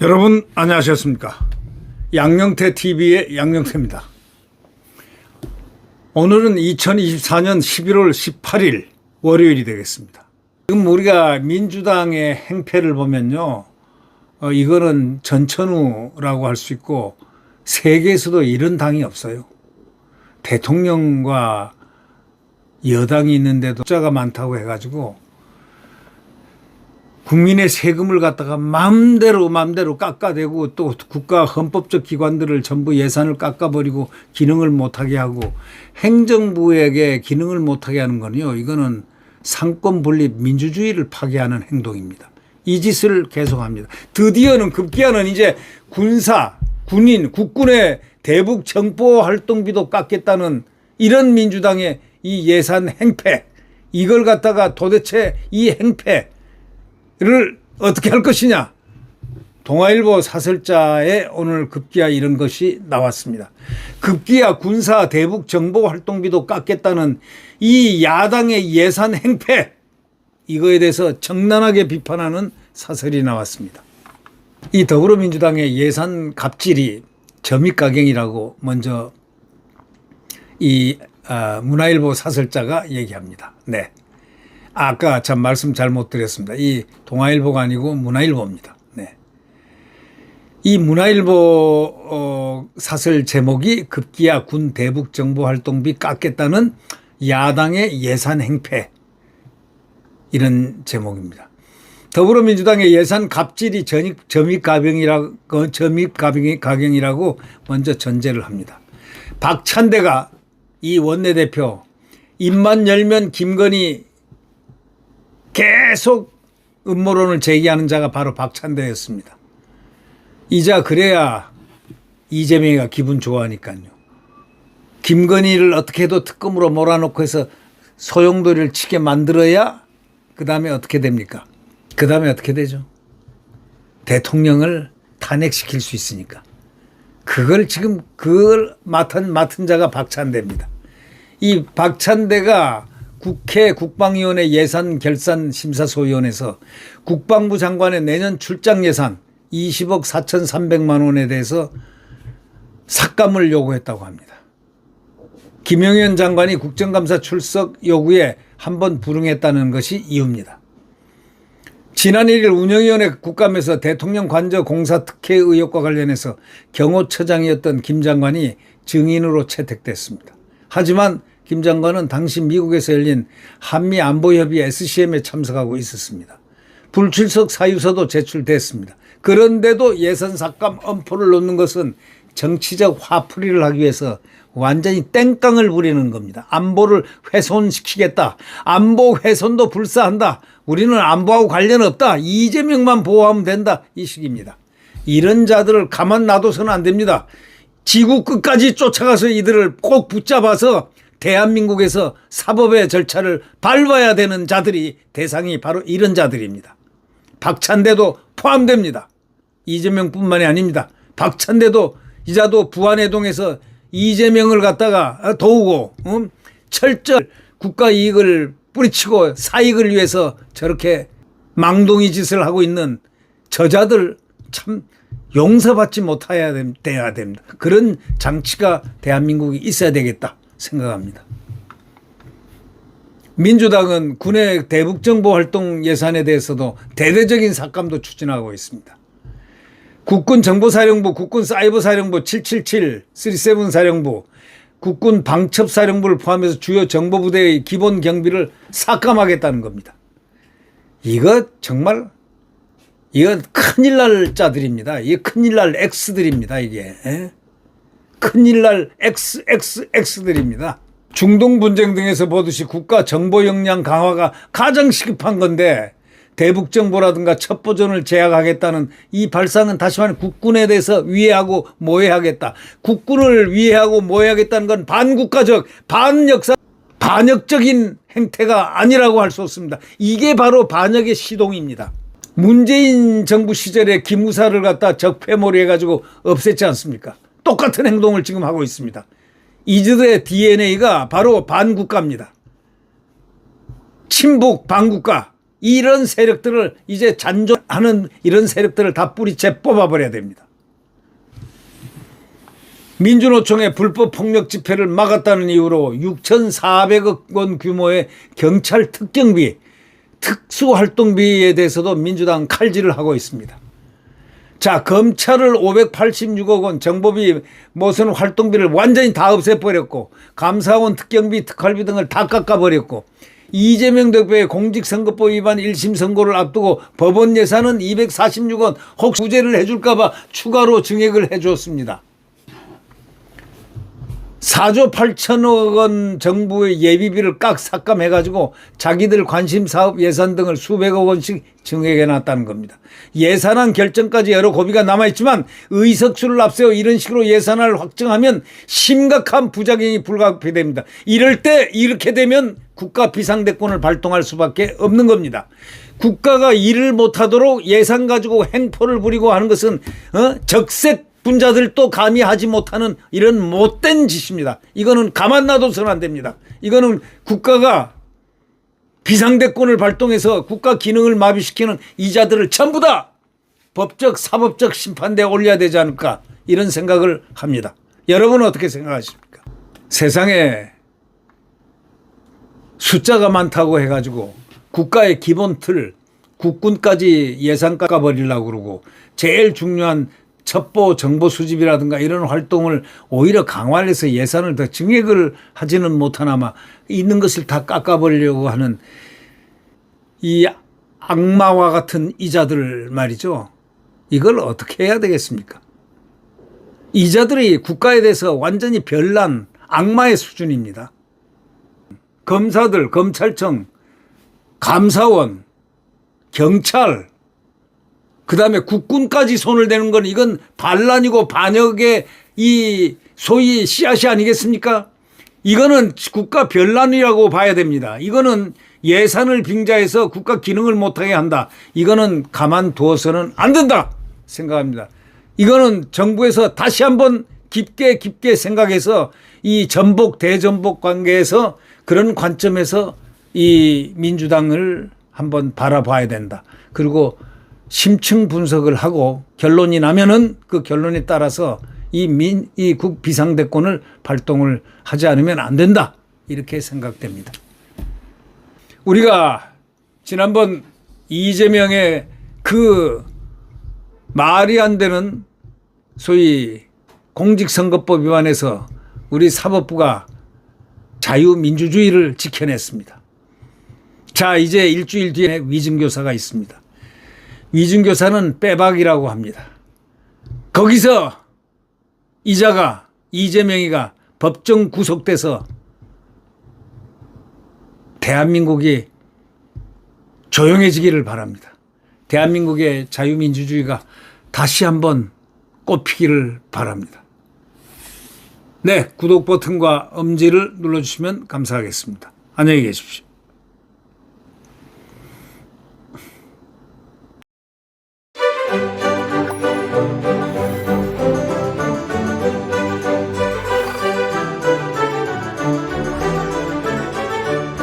여러분 안녕하셨습니까? 양영태 TV의 양영태입니다. 오늘은 2024년 11월 18일 월요일이 되겠습니다. 지금 우리가 민주당의 행패를 보면요, 어, 이거는 전천후라고 할 수 있고 세계에서도 이런 당이 없어요. 대통령과 여당이 있는데도 숫자가 많다고 해가지고 국민의 세금을 갖다가 마음대로 마음대로 깎아대고 또 국가 헌법적 기관들을 전부 예산을 깎아버리고 기능을 못하게 하고 행정부에게 기능을 못하게 하는 거는요. 이거는 상권 분립 민주주의를 파괴하는 행동입니다. 이 짓을 계속합니다. 드디어는 급기야는 이제 군사, 군인, 국군의 대북 정보 활동비도 깎겠다는 이런 민주당의 이 예산 행패 이걸 갖다가 도대체 이 행패 를 어떻게 할 것이냐. 동아일보 사설자에 오늘 급기야 이런 것이 나왔습니다. 급기야 군사 대북 정보 활동비도 깎겠다는 이 야당의 예산 행패 이거에 대해서 정난하게 비판하는 사설이 나왔습니다. 이 더불어민주당의 예산 갑질이 점입가경이라고 먼저 이 아, 문화일보 사설자가 얘기합니다. 네. 아까 참 말씀 잘못 드렸습니다. 이 동아일보가 아니고 문화일보입니다. 네. 이 문화일보 어, 사설 제목이 급기야 군 대북 정보 활동비 깎겠다는 야당의 예산 행패 이런 제목입니다. 더불어민주당의 예산 갑질이 전입, 점입 가경이라고 점입 가경이 가경이라고 먼저 전제를 합니다. 박찬대가 이 원내대표 입만 열면 김건희 계속 음모론을 제기하는 자가 바로 박찬대였습니다. 이자 그래야 이재명이가 기분 좋아하니까요. 김건희를 어떻게 해도 특검으로 몰아놓고 해서 소용돌이를 치게 만들어야 그 다음에 어떻게 됩니까? 그 다음에 어떻게 되죠? 대통령을 탄핵시킬 수 있으니까. 그걸 지금 그걸 맡은 맡은 자가 박찬대입니다. 이 박찬대가 국회 국방위원회 예산 결산 심사소위원회에서 국방부 장관의 내년 출장 예산 20억 4,300만 원에 대해서 삭감을 요구했다고 합니다. 김영현 장관이 국정감사 출석 요구에 한번 불응했다는 것이 이유입니다. 지난 1일 운영위원회 국감에서 대통령 관저 공사 특혜 의혹과 관련해서 경호처장이었던 김 장관이 증인으로 채택됐습니다. 하지만 김 장관은 당시 미국에서 열린 한미 안보협의 SCM에 참석하고 있었습니다. 불출석 사유서도 제출됐습니다. 그런데도 예산 삭감 엄포를 놓는 것은 정치적 화풀이를 하기 위해서 완전히 땡깡을 부리는 겁니다. 안보를 훼손시키겠다. 안보 훼손도 불사한다. 우리는 안보하고 관련 없다. 이재명만 보호하면 된다. 이 식입니다. 이런 자들을 가만 놔둬서는 안 됩니다. 지구 끝까지 쫓아가서 이들을 꼭 붙잡아서 대한민국에서 사법의 절차를 밟아야 되는 자들이 대상이 바로 이런 자들입니다. 박찬대도 포함됩니다. 이재명뿐만이 아닙니다. 박찬대도 이자도 부안해동에서 이재명을 갖다가 도우고 음? 철저 국가 이익을 뿌리치고 사익을 위해서 저렇게 망동이 짓을 하고 있는 저자들 참 용서받지 못해야 돼야 됩니다. 그런 장치가 대한민국이 있어야 되겠다 생각합니다. 민주당은 군의 대북 정보 활동 예산에 대해서도 대대적인 삭감도 추진하고 있습니다. 국군 정보사령부, 국군 사이버사령부 777, 37 사령부, 국군 방첩사령부를 포함해서 주요 정보부대의 기본 경비를 삭감하겠다는 겁니다. 이거 정말 이거 큰일 날 자들입니다. 이게 큰일 날 X들입니다. 이게. 에? 큰일 날 XXX들입니다. 중동 분쟁 등에서 보듯이 국가 정보 역량 강화가 가장 시급한 건데 대북 정보라든가 첩보전을 제약하겠다는 이 발상은 다시 말해 국군에 대해서 위해하고 모해하겠다. 국군을 위해하고 모해하겠다는 건 반국가적, 반역사, 반역적인 행태가 아니라고 할 수 없습니다. 이게 바로 반역의 시동입니다. 문재인 정부 시절에 기무사를 갖다 적폐몰이 해가지고 없앴지 않습니까? 똑같은 행동을 지금 하고 있습니다. 이들의 DNA가 바로 반국가입니다. 친북 반국가 이런 세력들을 이제 잔존하는 이런 세력들을 다 뿌리채 뽑아버려야 됩니다. 민주노총의 불법 폭력 집회를 막았다는 이유로 6,400억 원 규모의 경찰 특경비, 특수활동비에 대해서도 민주당 칼질을 하고 있습니다. 자, 검찰을 586억 원, 정보비, 무슨 활동비를 완전히 다 없애버렸고, 감사원 특경비, 특활비 등을 다 깎아버렸고, 이재명 대표의 공직선거법 위반 1심 선고를 앞두고 법원 예산은 246원 혹시 구제를 해줄까봐 추가로 증액을 해줬습니다. 4조 8천억 원 정부의 예비비를 깍 삭감해가지고 자기들 관심 사업 예산 등을 수백억 원씩 증액해 놨다는 겁니다. 예산안 결정까지 여러 고비가 남아있지만 의석수를 앞세워 이런 식으로 예산안을 확정하면 심각한 부작용이 불가피됩니다. 이럴 때 이렇게 되면 국가 비상대권을 발동할 수밖에 없는 겁니다. 국가가 일을 못하도록 예산 가지고 행포를 부리고 하는 것은 어? 적색 분자들도 감히 하지 못하는 이런 못된 짓입니다. 이거는 가만 놔둬서는 안 됩니다. 이거는 국가가 비상대권을 발동해서 국가 기능을 마비시키는 이자들을 전부 다 법적, 사법적 심판대에 올려야 되지 않을까 이런 생각을 합니다. 여러분은 어떻게 생각하십니까? 세상에 숫자가 많다고 해가지고 국가의 기본 틀, 국군까지 예산 깎아버리려고 그러고 제일 중요한 첩보 정보 수집이라든가 이런 활동을 오히려 강화해서 예산을 더 증액을 하지는 못하나마 있는 것을 다 깎아버리려고 하는 이 악마와 같은 이자들 말이죠. 이걸 어떻게 해야 되겠습니까? 이자들이 국가에 대해서 완전히 별난 악마의 수준입니다. 검사들, 검찰청, 감사원, 경찰, 그 다음에 국군까지 손을 대는 건 이건 반란이고 반역의 이 소위 씨앗이 아니겠습니까? 이거는 국가 별난이라고 봐야 됩니다. 이거는 예산을 빙자해서 국가 기능을 못하게 한다. 이거는 가만두어서는 안 된다 생각합니다. 이거는 정부에서 다시 한번 깊게 깊게 생각해서 이 전복 대전복 관계에서 그런 관점에서 이 민주당을 한번 바라봐야 된다. 그리고 심층 분석을 하고 결론이 나면은 그 결론에 따라서 이 민, 이 국 비상대권을 발동을 하지 않으면 안 된다. 이렇게 생각됩니다. 우리가 지난번 이재명의 그 말이 안 되는 소위 공직선거법 위반에서 우리 사법부가 자유민주주의를 지켜냈습니다. 자, 이제 일주일 뒤에 위증교사가 있습니다. 위증교사는 빼박이라고 합니다. 거기서 이자가 이재명이가 법정 구속돼서 대한민국이 조용해지기를 바랍니다. 대한민국의 자유민주주의가 다시 한번 꽃피기를 바랍니다. 네, 구독 버튼과 엄지를 눌러주시면 감사하겠습니다. 안녕히 계십시오.